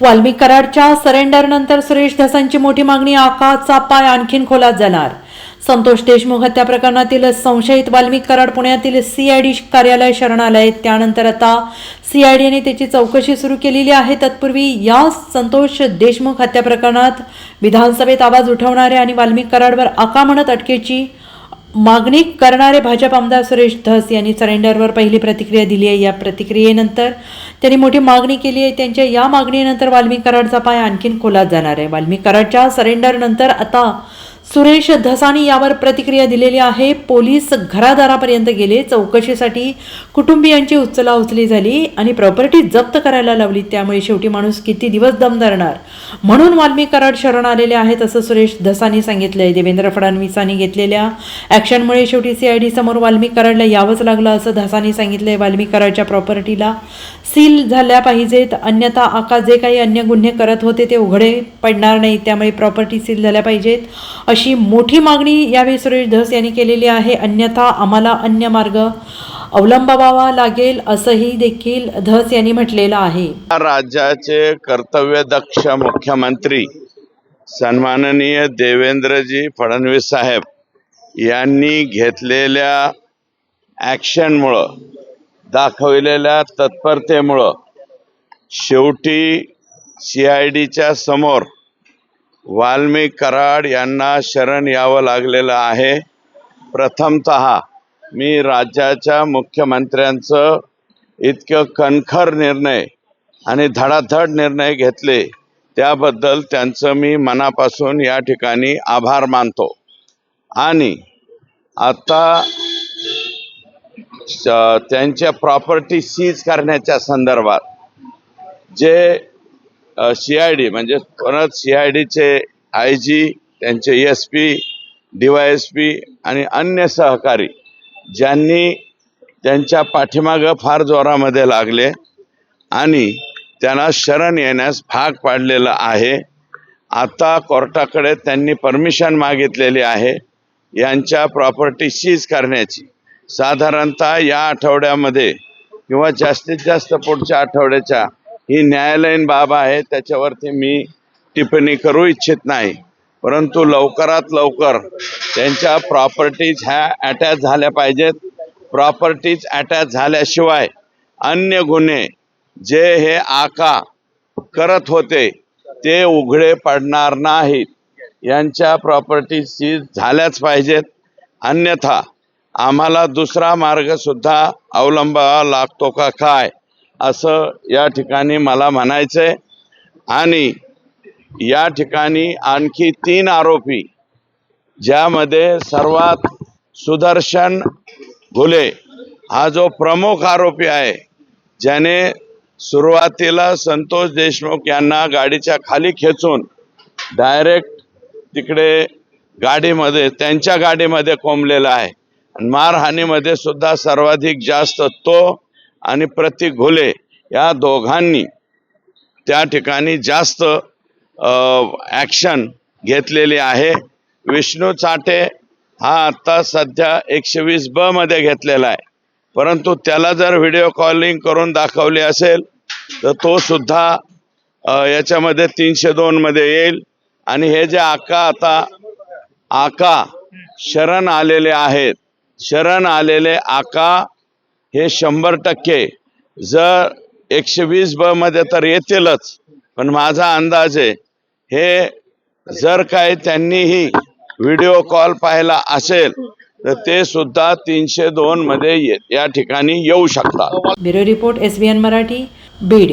वाल्मिक कराडच्या सरेंडरनंतर सुरेश धसांची मोठी मागणी आकाचा पाय आणखीन खोलात जाणार. संतोष देशमुख हत्या प्रकरणातील संशयित वाल्मिक कराड पुण्यातील सीआयडी कार्यालय शरणालय त्यानंतर आता सीआयडीने त्याची चौकशी सुरू केलेली आहे. तत्पूर्वी या संतोष देशमुख हत्या प्रकरणात विधानसभेत आवाज उठवणारे आणि वाल्मिक कराडवर आका म्हणत अटकेची मागणी करणारे भाजप आमदार सुरेश धस यांनी सरेंडरवर पहिली प्रतिक्रिया दिली आहे. या प्रतिक्रियेनंतर त्यांनी मोठी मागणी केली आहे. त्यांच्या या मागणीनंतर वाल्मी कराडचा पाय आणखीन खोलात जाणार आहे. वाल्मी कराडच्या सरेंडरनंतर आता सुरेश धसानी यावर प्रतिक्रिया दिलेली आहे. पोलीस घरादारापर्यंत गेले. चौकशीसाठी कुटुंबियांची उचला उचली झाली आणि प्रॉपर्टी जप्त करायला लावली. त्यामुळे शेवटी माणूस किती दिवस दम धरणार? म्हणून वाल्मिक कराड शरण आलेले आहेत असं सुरेश धसानी सांगितलंय. देवेंद्र फडणवीसांनी घेतलेल्या ॲक्शनमुळे शेवटी सीआयडी समोर वाल्मिक कराडला यावंच लागलं असं धसानी सांगितलंय. आहे कराडच्या प्रॉपर्टीला सील झाल्या पाहिजेत. अन्यथा आका जे काही अन्य गुन्हे करत होते ते उघडे पडणार नाही. त्यामुळे प्रॉपर्टी सील झाल्या पाहिजेत. अशी मोठी मागणी यावेळी सुरेश धस यांनी केलेली आहे. अन्यथा आम्हाला अन्य मार्ग अवलंबावा लागेल असंही देखील धस यांनी म्हटलेलं आहे. राज्याचे कर्तव्यदक्ष मुख्यमंत्री सन्माननीय देवेंद्रजी फडणवीस साहेब यांनी घेतलेल्या ॲक्शनमुळं दाखवलेल्या तत्परतेमुळं शेवटी सी आय डीच्या समोर वाल्मिक कराड यांना शरण यावं लागलेलं आहे. प्रथमत मी राज्याच्या मुख्यमंत्र्यांचं इतकं कणखर निर्णय आणि धडाधड निर्णय घेतले त्याबद्दल त्यांचं मी मनापासून या ठिकाणी आभार मानतो. आणि आता त्यांच्या प्रॉपर्टी सीज करण्याच्या संदर्भात जे सी आय डी म्हणजे परत सी आय डीचे आय जी त्यांचे S P D Y S P आणि अन्य सहकारी ज्यांनी त्यांच्या पाठीमागं फार जोरामध्ये लागले आणि त्यांना शरण येण्यास भाग पाडलेलं आहे. आता कोर्टाकडे त्यांनी परमिशन मागितलेली आहे यांच्या प्रॉपर्टी सीज करण्याची. साधारणतः या आठवड्यामध्ये किंवा जास्तीत जास्त पुढच्या आठवड्याच्या ही न्यायालयीन बाब आहे त्याच्यावरती मी टिप्पणी करू इच्छित नाही. परंतु लवकरात लवकर त्यांच्या प्रॉपर्टीज ह्या अटॅच झाल्या पाहिजेत. प्रॉपर्टीज अटॅच झाल्याशिवाय अन्य गुन्हे जे हे आका करत होते ते उघडे पडणार नाहीत. यांच्या प्रॉपर्टी सीज झाल्याच पाहिजेत. अन्यथा आम्हाला दुसरा मार्गसुद्धा अवलंबावा लागतो का काय? असं या ठिकाणी मला म्हणायचंय. आणि या ठिकाणी आणखी तीन आरोपी ज्यामध्ये सर्वात सुदर्शन घुले हा जो प्रमुख आरोपी आहे ज्याने सुरुवातीला संतोष देशमुख यांना गाडीच्या खाली खेचून डायरेक्ट तिकडे गाडीमध्ये त्यांच्या गाडीमध्ये कोंबलेला आहे. मारहाणीमध्ये सुद्धा सर्वाधिक जास्त तो आणि प्रतीक घुले या दोघांनी त्या ठिकाणी जास्त ॲक्शन घेतलेली आहे. विष्णू चाटे हा आत्ता सध्या एकशे वीस ब मध्ये घेतलेला आहे. परंतु त्याला जर व्हिडिओ कॉलिंग करून दाखवली असेल तर तो सुद्धा याच्यामध्ये तीनशे दोनमध्ये येईल. आणि हे जे आका आता आका शरण आलेले आहेत. शरण आलेले आका हे शंभर टक्के जर एकशे वीस ब मध्ये तर येतीलच. पण माझा अंदाज आहे हे जर काय त्यांनीही व्हिडिओ कॉल पाहिला असेल तर ते सुद्धा तीनशे दोन मध्ये ये- या ठिकाणी येऊ शकतात. Bureau report S B N Marathi Beed.